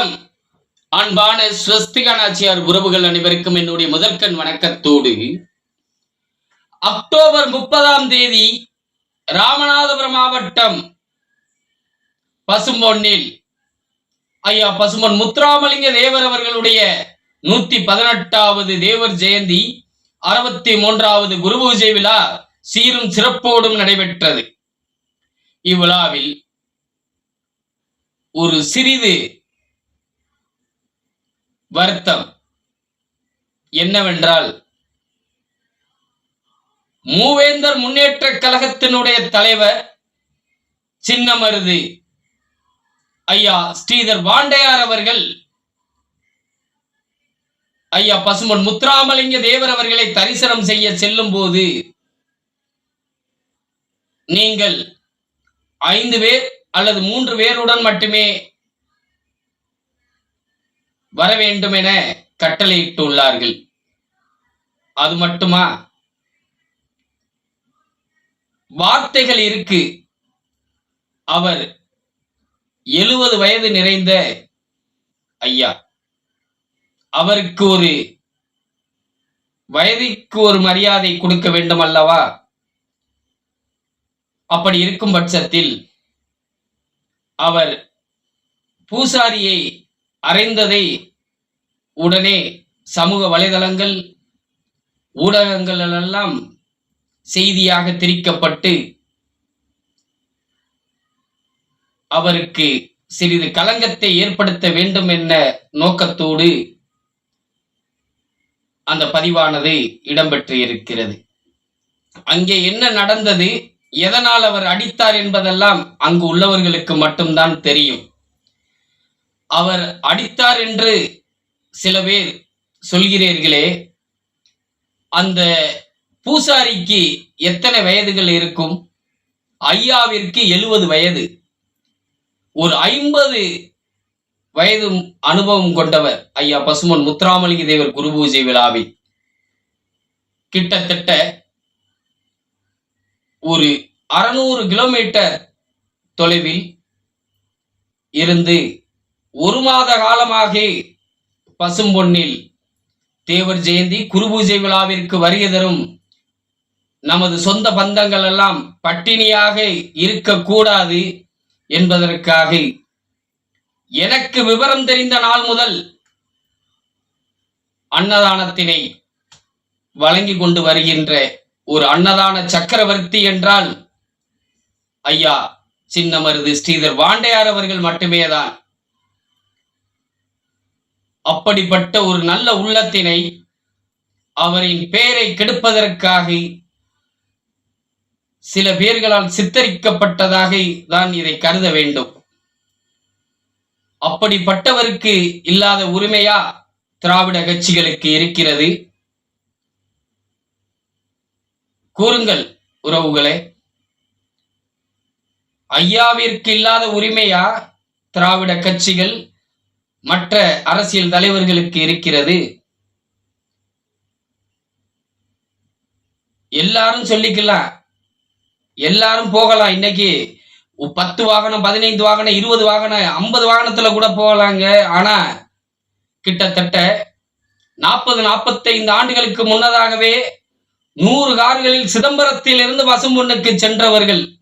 வணக்கம். அன்பான ஸ்வஸ்திகனாச்சியார் உறவுகள் அனைவருக்கும் என்னுடைய முதற்கண் வணக்கத்தோடு அக்டோபர் முப்பதாம் தேதி ராமநாதபுரம் மாவட்டம் பசும்பொன்னில் ஐயா பசும்பொன் முத்துராமலிங்க தேவர் அவர்களுடைய நூத்தி பதினெட்டாவது தேவர் ஜெயந்தி அறுபத்தி மூன்றாவது குரு பூஜை விழா சீரும் சிறப்போடும் நடைபெற்றது. இவ்விழாவில் ஒரு சிறிது வருத்தம். என்னவென்றால் மூவேந்தர் முன்னேற்ற கழகத்தினுடைய தலைவர் சின்னமருது ஐயா ஸ்ரீதர் பாண்டையார் அவர்கள் ஐயா பசுமன் முத்துராமலிங்க தேவர் அவர்களை தரிசனம் செய்ய செல்லும் போது நீங்கள் ஐந்து பேர் அல்லது மூன்று பேருடன் மட்டுமே வர வேண்டும் என கட்டளையிட்டுள்ளார்கள். அது மட்டுமா? வார்த்தைகள் இருக்கு. அவர் எழுபது வயது நிறைந்த ஐயா. அவருக்கு ஒரு வயதிற்கு ஒரு மரியாதை கொடுக்க வேண்டும் அல்லவா அப்படி இருக்கும் பட்சத்தில் அவர் பூசாரியை அறைந்ததை உடனே சமூக வலைதளங்கள் ஊடகங்கள் எல்லாம் செய்தியாக திரிக்கப்பட்டு அவருக்கு சிறிது களங்கத்தை ஏற்படுத்த வேண்டும் என்ற நோக்கத்தோடு அந்த பதிவானது இடம்பெற்று இருக்கிறது அங்கே என்ன நடந்தது எதனால் அவர் அடித்தார் என்பதெல்லாம் அங்கு உள்ளவர்களுக்கு மட்டும்தான் தெரியும். அவர் அடித்தார் என்று சில பேர் சொல்கிறீர்களே அந்த பூசாரிக்கு எத்தனை வயதுகள் இருக்கும்? ஐயாவிற்கு எழுபது வயது. ஒரு ஐம்பது வயது அனுபவம் கொண்டவர் ஐயா பசுமன் முத்துராமலிங்க தேவர் குரு பூஜை விழாவில் கிட்டத்தட்ட ஒரு அறநூறு கிலோமீட்டர் தொலைவில் இருந்து ஒரு மாத காலமாக பசும்பொன்னில் தேவர் ஜெயந்தி குருபூஜை விழாவிற்கு வருகை தரும் நமது சொந்த பந்தங்கள் எல்லாம் பட்டினியாக இருக்கக்கூடாது என்பதற்காக எனக்கு விவரம் தெரிந்த நாள் முதல் அன்னதானத்தினை வழங்கி கொண்டு வருகின்ற ஒரு அன்னதான சக்கரவர்த்தி என்றால் ஐயா சின்னமருது ஸ்ரீதர் வாண்டையார் அவர்கள் மட்டுமே தான் அப்படிப்பட்ட ஒரு நல்ல உள்ளத்தினை அவரின் பெயரை கெடுப்பதற்காக சில பேர்களால் சித்தரிக்கப்பட்டதாக தான் இதை கருத வேண்டும். அப்படிப்பட்டவருக்கு இல்லாத உரிமையா திராவிட கட்சிகளுக்கு இருக்கிறது? கூறுங்கள் உறவுகளே. ஐயாவிற்கு இல்லாத உரிமையா திராவிட கட்சிகள் மற்ற அரசியல் தலைவர்களுக்கு இருக்கிறது. எல்லாரும் சொல்லிக்கலாம். எல்லாரும் போகலாம். இன்னைக்கு பத்து வாகனம் பதினைந்து வாகனம் இருபது வாகனம் ஐம்பது வாகனத்துல கூட போகலாங்க. ஆனா கிட்டத்தட்ட நாற்பது நாற்பத்தைந்து ஆண்டுகளுக்கு முன்னதாகவே நூறு கார்களில் சிதம்பரத்தில் இருந்து பசும்பொன்னுக்கு சென்றவர்கள்.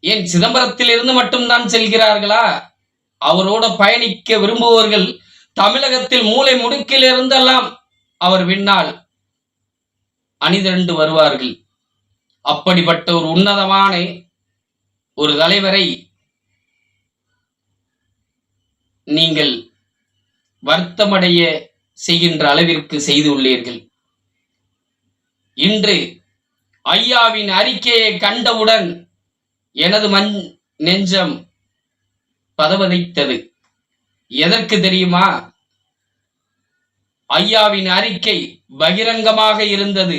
ஏன் சிதம்பரத்தில் இருந்து மட்டும்தான் செல்கிறார்களா? அவரோட பயணிக்க விரும்புபவர்கள் தமிழகத்தில் மூளை முடுக்கில் இருந்தெல்லாம் அவர் பின்னால் அணிதிரண்டு வருவார்கள். அப்படிப்பட்ட ஒரு உன்னதமான ஒரு தலைவரை நீங்கள் வருத்தமடைய செய்கின்ற அளவிற்கு செய்துள்ளீர்கள். இன்று ஐயாவின் அறிக்கையை கண்டவுடன் எனது மண் நெஞ்சம் பதவதைத்தது. எதற்கு தெரியுமா? ஐயாவின் அறிக்கை பகிரங்கமாக இருந்தது.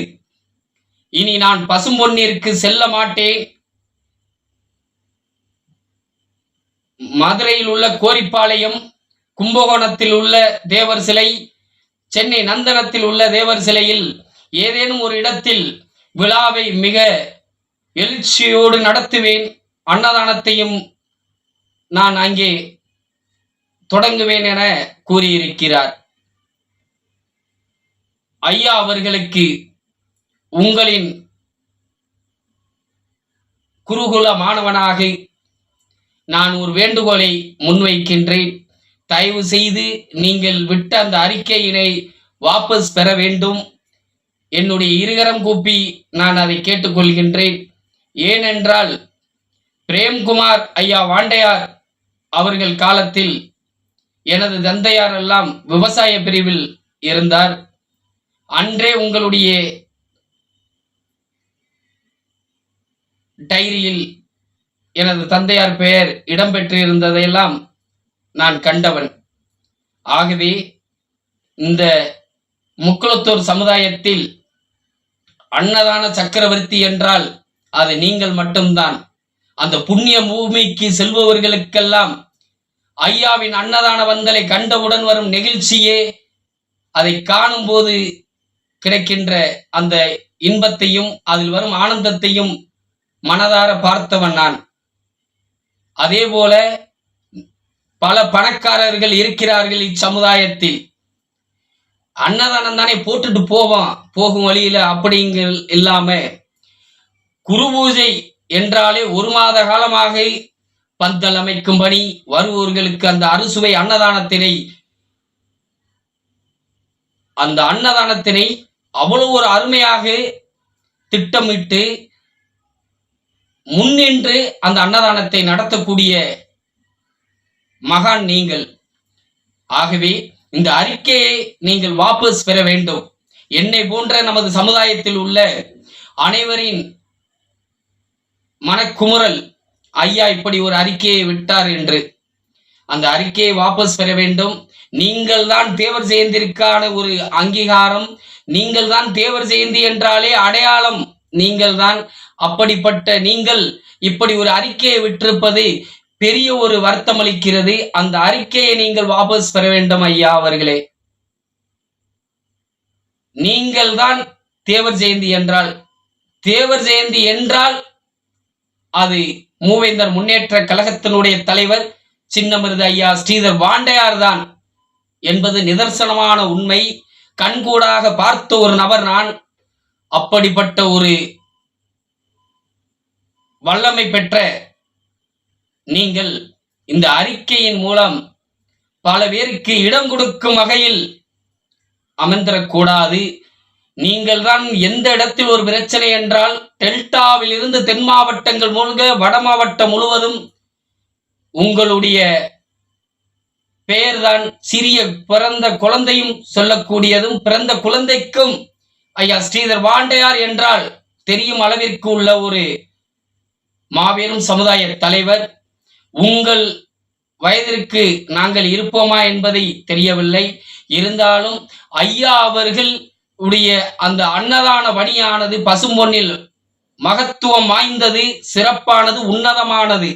இனி நான் பசும்பொன்னிற்கு செல்ல மாட்டேன். மதுரையில் உள்ள கோரிப்பாளையம் கும்பகோணத்தில் உள்ள தேவர் சிலை சென்னை நந்தனத்தில் உள்ள தேவர் சிலையில் ஏதேனும் ஒரு இடத்தில் விழாவை மிக எழுச்சியோடு நடத்துவேன். அன்னதானத்தையும் நான் அங்கே தொடங்குவேன் என கூறியிருக்கிறார். ஐயா அவர்களுக்கு உங்களின் குருகுல மாணவனாக நான் ஒரு வேண்டுகோளை முன்வைக்கின்றேன். தயவு செய்து நீங்கள் விட்ட அந்த அறிக்கையினை வாபஸ் பெற வேண்டும். என்னுடைய இருகரம் கூப்பி நான் அதை கேட்டுக்கொள்கின்றேன். ஏனென்றால் பிரேம்குமார் ஐயா வாண்டையார் அவர்கள் காலத்தில் எனது தந்தையார் எல்லாம் விவசாய பிரிவில் இருந்தார். அன்றே உங்களுடைய டைரியில் எனது தந்தையார் பெயர் இடம்பெற்றிருந்ததையெல்லாம் நான் கண்டவன். ஆகவே இந்த முக்குளத்தூர் சமுதாயத்தில் அன்னதான சக்கரவர்த்தி என்றால் அது நீங்கள் மட்டும்தான். அந்த புண்ணிய பூமிக்கு செல்பவர்களுக்கெல்லாம் ஐயாவின் அன்னதான வந்தலை கண்டவுடன் வரும் நெகிழ்ச்சியே அதை காணும் போது கிடைக்கின்ற அந்த இன்பத்தையும் அதில் வரும் ஆனந்தத்தையும் மனதார பார்த்தவன் நான். அதே போல பல பணக்காரர்கள் இருக்கிறார்கள் இச்சமுதாயத்தில். அன்னதானம் தானே போட்டுட்டு போவான் போகும் வழியில அப்படிங்க இல்லாம குரு பூஜை என்றாலே ஒரு மாத காலமாக பந்தல் அமைக்கும் பணி வருவோர்களுக்கு அந்த அறுசுவை அன்னதானத்தினை அந்த அன்னதானத்தினை அவ்வளவு ஒரு அருமையாக திட்டமிட்டு முன்னின்று அந்த அன்னதானத்தை நடத்தக்கூடிய மகான் நீங்கள். ஆகவே இந்த அறிக்கையை நீங்கள் வாபஸ் பெற வேண்டும். என்னை போன்ற நமது சமுதாயத்தில் உள்ள அனைவரின் மனக்குமுறல். ஐயா இப்படி ஒரு அறிக்கையை விட்டார் என்று. அந்த அறிக்கையை வாபஸ் பெற வேண்டும். நீங்கள் தான் தேவர் ஜெயந்திற்கான ஒரு அங்கீகாரம். நீங்கள் தான் தேவர் ஜெயந்தி என்றாலே அடையாளம். நீங்கள் தான் அப்படிப்பட்ட நீங்கள் இப்படி ஒரு அறிக்கையை விட்டிருப்பது பெரிய ஒரு வருத்தம் அளிக்கிறது. அந்த அறிக்கையை நீங்கள் வாபஸ் பெற வேண்டும் ஐயா அவர்களே. நீங்கள் தான் தேவர் ஜெயந்தி என்றால் தேவர் ஜெயந்தி என்றால் அது மூவேந்தர் முன்னேற்ற கழகத்தினுடைய தலைவர் சின்னமிருது ஐயா ஸ்ரீதர் வாண்டையார் தான் என்பது நிதர்சனமான உண்மை. கண்கூடாக பார்த்த ஒரு நபர் நான். அப்படிப்பட்ட ஒரு வல்லமை பெற்ற நீங்கள் இந்த அறிக்கையின் மூலம் பல பேருக்கு இடம் கொடுக்கும் வகையில் அமர்ந்திடக்கூடாது நீங்கள் தான் எந்த இடத்தில் ஒரு பிரச்சனை என்றால் டெல்டாவில் இருந்து தென் மாவட்டங்கள் மூழ்க வட மாவட்டம் முழுவதும் உங்களுடைய பெயர்தான் சிறிய பிறந்த குழந்தையும் சொல்லக்கூடியதும் பிறந்த குழந்தைக்கும் ஐயா ஸ்ரீதர் வாண்டையார் என்றால் தெரியும் அளவிற்கு உள்ள ஒரு மாபெரும் சமுதாய தலைவர். உங்கள் வயதிற்கு நாங்கள் இருப்போமா என்பதை தெரியவில்லை. இருந்தாலும் ஐயா அவர்கள் உடைய அந்த அன்னதான பணியானது பசும்பொன்னில் மகத்துவம் வாய்ந்தது சிறப்பானது உன்னதமானது.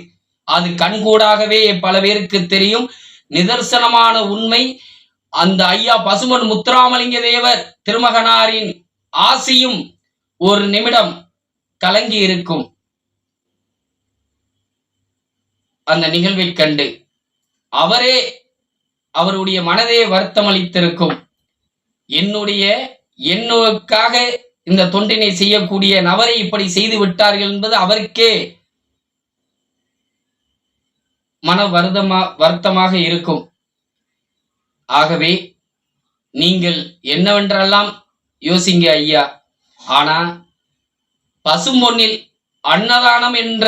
அது கண்கூடாகவே பல பேருக்கு தெரியும். நிதர்சனமான உண்மை. அந்த ஐயா பசுமன் முத்துராமலிங்க தேவர் திருமகனாரின் ஆசியும் ஒரு நிமிடம் கலங்கி இருக்கும். அந்த நிகழ்வை கண்டு அவரே அவருடைய மனதே வருத்தமளித்திருக்கும். என்னுடைய என்னுக்காக இந்த தொண்டினை செய்யக்கூடிய நபரை இப்படி செய்து விட்டார்கள் என்பது அவருக்கே மன வருத்தமா வருத்தமாக இருக்கும். ஆகவே நீங்கள் என்னவென்றெல்லாம் யோசிங்க ஐயா. ஆனா பசும்பொன்னில் அன்னதானம் என்ற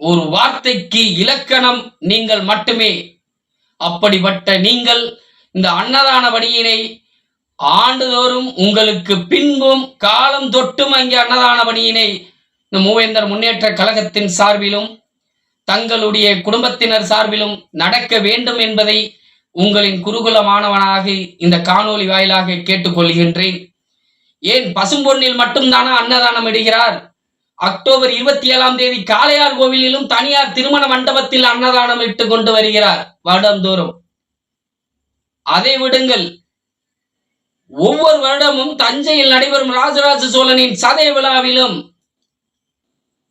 ஒரு வார்த்தைக்கு இலக்கணம் நீங்கள் மட்டுமே. அப்படிப்பட்ட நீங்கள் இந்த அன்னதான பணியினை ஆண்டுதோறும் உங்களுக்கு பின்பும் காலம் தொட்டும் அங்கே அன்னதான பணியினை இந்த மூவேந்தர் முன்னேற்ற கழகத்தின் சார்பிலும் தங்களுடைய குடும்பத்தினர் சார்பிலும் நடக்க வேண்டும் என்பதை உங்களின் குருகுல மாணவனாக இந்த காணொளி வாயிலாக கேட்டுக்கொள்கின்றேன் ஏன் பசும்பொன்னில் மட்டும்தானா அன்னதானம் இடுகிறார்? அக்டோபர் இருபத்தி ஏழாம் தேதி காளையார் கோவிலிலும் தனியார் திருமண மண்டபத்தில் அன்னதானம் இட்டு கொண்டு வருகிறார் வருடந்தோறும். அதை விடுங்கள் ஒவ்வொரு வருடமும் தஞ்சையில் நடைபெறும் ராஜராஜ சோழனின் சதய விழாவிலும்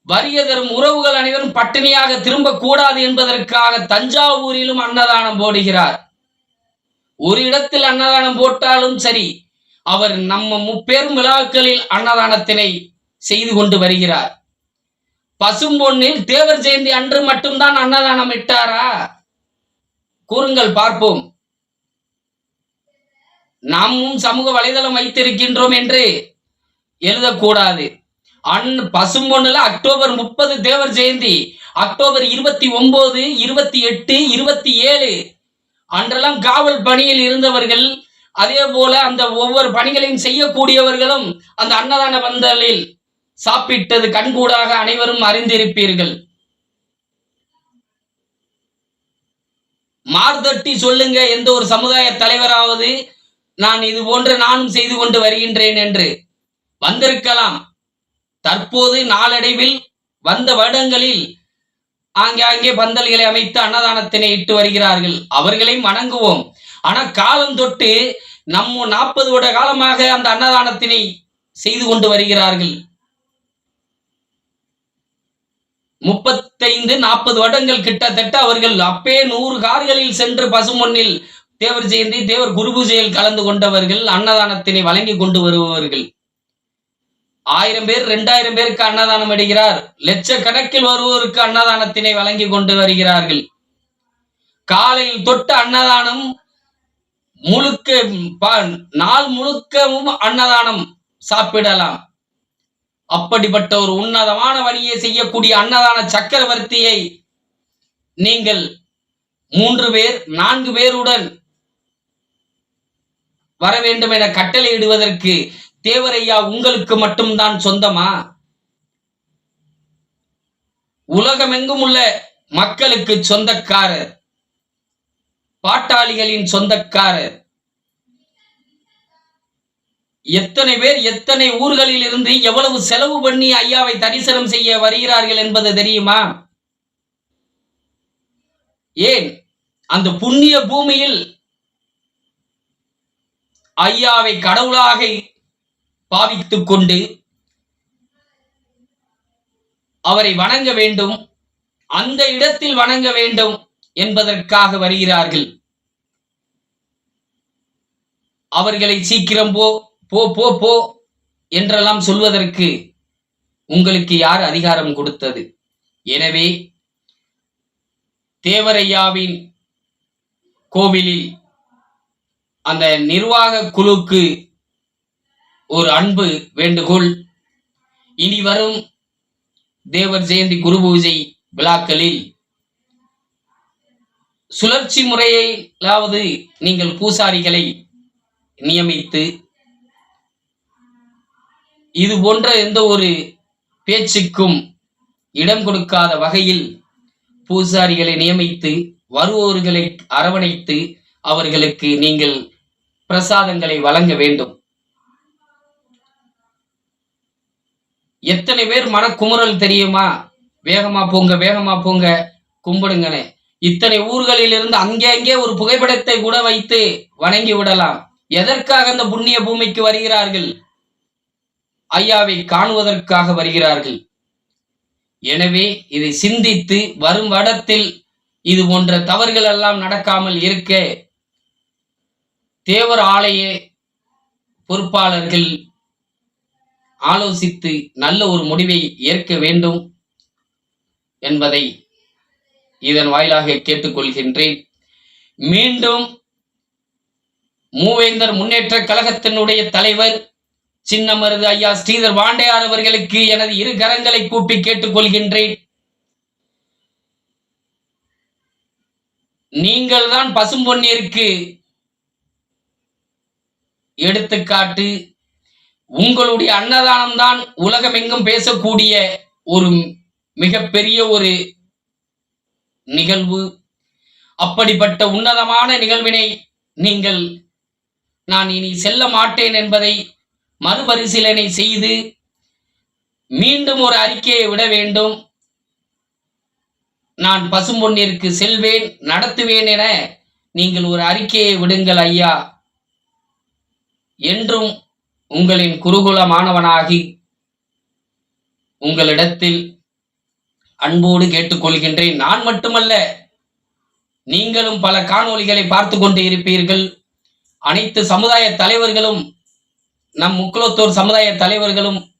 வறிய தரும் உறவுகள் அனைவரும் பட்டினியாக திரும்பக்கூடாது என்பதற்காக தஞ்சாவூரிலும் அன்னதானம் போடுகிறார். ஒரு இடத்தில் அன்னதானம் போட்டாலும் சரி அவர் நம்ம முப்பெரும் விழாக்களில் அன்னதானத்தினை செய்து கொண்டு வருகிறார். பசும்பொன்னில் தேவர் ஜெயந்தி அன்று மட்டும்தான் அன்னதானம் இட்டாரா? கூறுங்கள் பார்ப்போம். நாமும் சமூக வலைதளம் வைத்திருக்கின்றோம் என்று எழுதக்கூடாது. அன் பசும்பொண்ணுல அக்டோபர் முப்பது தேவர் ஜெயந்தி அக்டோபர் இருபத்தி ஒன்பது இருபத்தி எட்டு இருபத்தி ஏழு அன்றெல்லாம் காவல் பணியில் இருந்தவர்கள் அதே போல அந்த ஒவ்வொரு பணிகளையும் செய்யக்கூடியவர்களும் அந்த அன்னதான பந்தலில் சாப்பிட்டது கண்கூடாக அனைவரும் அறிந்திருப்பீர்கள். மார்தட்டி சொல்லுங்க எந்த ஒரு சமுதாய தலைவராவது நான் இது போன்று நானும் செய்து கொண்டு வருகின்றேன் என்று வந்திருக்கலாம். தற்போது நாளடைவில் வந்த வருடங்களில் ஆங்காங்கே பந்தல்களை அமைத்து அன்னதானத்தினை இட்டு வருகிறார்கள். அவர்களையும் வணங்குவோம். ஆனா காலம் தொட்டு நம்ம நாற்பது வருட காலமாக அந்த அன்னதானத்தினை செய்து கொண்டு வருகிறார்கள். முப்பத்தைந்து நாற்பது வருடங்கள் கிட்டத்தட்ட அவர்கள் அப்பே நூறு கார்களில் சென்று பசுமொன்னில் தேவர் ஜெயந்தி தேவர் குரு பூஜையில் கலந்து கொண்டவர்கள் அன்னதானத்தினை வழங்கி கொண்டு வருபவர்கள். ஆயிரம் பேர் ரெண்டாயிரம் பேருக்கு அன்னதானம் இடுகிறார். லட்சக்கணக்கில் வருவோருக்கு அன்னதானத்தினை வழங்கி கொண்டு வருகிறார்கள். காலையில் தொட்ட அன்னதானம் முழுக்க நாள் முழுக்கவும் அன்னதானம் சாப்பிடலாம். அப்படிப்பட்ட ஒரு உன்னதமான வழியை செய்யக்கூடிய அன்னதான சக்கரவர்த்தியை நீங்கள் மூன்று பேர் நான்கு பேருடன் வர வேண்டும் என கட்டளையிடுவதற்கு தேவரையா உங்களுக்கு மட்டும்தான் சொந்தமா? உலகமெங்கும் உள்ள மக்களுக்கு சொந்தக்காரர் பாட்டாளிகளின் சொந்தக்காரர். எத்தனை பேர் எத்தனை ஊர்களில் இருந்து எவ்வளவு செலவு பண்ணி ஐயாவை தரிசனம் செய்ய வருகிறார்கள் என்பது தெரியுமா? ஏன்? அந்த புண்ணிய பூமியில் ஐயாவை கடவுளாக பாவித்துக் கொண்டு அவரை வணங்க வேண்டும் அந்த இடத்தில் வணங்க வேண்டும் என்பதற்காக வருகிறார்கள். அவர்களை சீக்கிரம் போ போ போ போ என்றெல்லாம் சொல்வதற்கு உங்களுக்கு யார் அதிகாரம் கொடுத்தது? எனவே தேவரையாவின் கோவிலில் அந்த நிர்வாக குழுக்கு ஒரு அன்பு வேண்டுகோள். இனி வரும் தேவர் ஜெயந்தி குரு பூஜை விழாக்களில் சுழற்சி முறையிலாவது நீங்கள் பூசாரிகளை நியமித்து இது போன்ற எந்த ஒரு பேச்சுக்கும் இடம் கொடுக்காத வகையில் பூசாரிகளை நியமித்து வருவோர்களை அரவணைத்து அவர்களுக்கு நீங்கள் பிரசாதங்களை வழங்க வேண்டும். எத்தனை பேர் மனக்குமுறல் தெரியுமா? வேகமா போங்க வேகமா போங்க கும்பிடுங்கன்னு இத்தனை ஊர்களில் இருந்து அங்கே அங்கே ஒரு புகைப்படத்தை கூட வைத்து வணங்கி விடலாம். எதற்காக அந்த புண்ணிய பூமிக்கு வருகிறார்கள்? ஐயாவை காணுவதற்காக வருகிறார்கள். எனவே இதை சிந்தித்து வரும் வடத்தில் இது போன்ற தவறுகள் எல்லாம் நடக்காமல் இருக்க தேவர் ஆலய பொறுப்பாளர்கள் ஆலோசித்து நல்ல ஒரு முடிவை ஏற்க வேண்டும் என்பதை இதன் வாயிலாக கேட்டுக்கொள்கின்றேன் மீண்டும் மூவேந்தர் முன்னேற்ற கழகத்தினுடைய தலைவர் சின்னமருது ஐயா ஸ்ரீதர் வாண்டையார் அவர்களுக்கு எனது இரு கரங்களை கூப்பி கேட்டுக்கொள்கின்றேன் நீங்கள் தான் பசும்பொன்னிற்கு எடுத்துக்காட்டு உங்களுடைய அன்னதானம் தான் உலகமெங்கும் பேசக்கூடிய ஒரு மிகப்பெரிய ஒரு நிகழ்வு. அப்படிப்பட்ட உன்னதமான நிகழ்வினை நீங்கள் நான் இனி செல்ல மாட்டேன் என்பதை மறுபரிசீலனை செய்து மீண்டும் ஒரு அறிக்கையை விட வேண்டும். நான் பசும்பொன்னிற்கு செல்வேன் நடத்துவேன் என நீங்கள் ஒரு அறிக்கையை விடுங்கள் ஐயா. என்றும் உங்களின் குருகுல மாணவனாகி உங்களிடத்தில் அன்போடு கேட்டுக்கொள்கின்றேன். நான் மட்டுமல்ல நீங்களும் பல காணொளிகளை பார்த்து கொண்டு இருப்பீர்கள். அனைத்து சமுதாய தலைவர்களும் நம் முக்குலத்தோர் சமுதாய தலைவர்களும்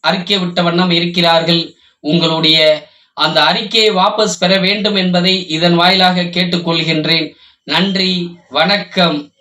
அறிக்கை விட்ட வண்ணம் இருக்கிறார்கள். உங்களுடைய அந்த அறிக்கையை வாபஸ் பெற வேண்டும் என்பதை இதன் வாயிலாக கேட்டுக்கொள்கின்றேன். நன்றி வணக்கம்.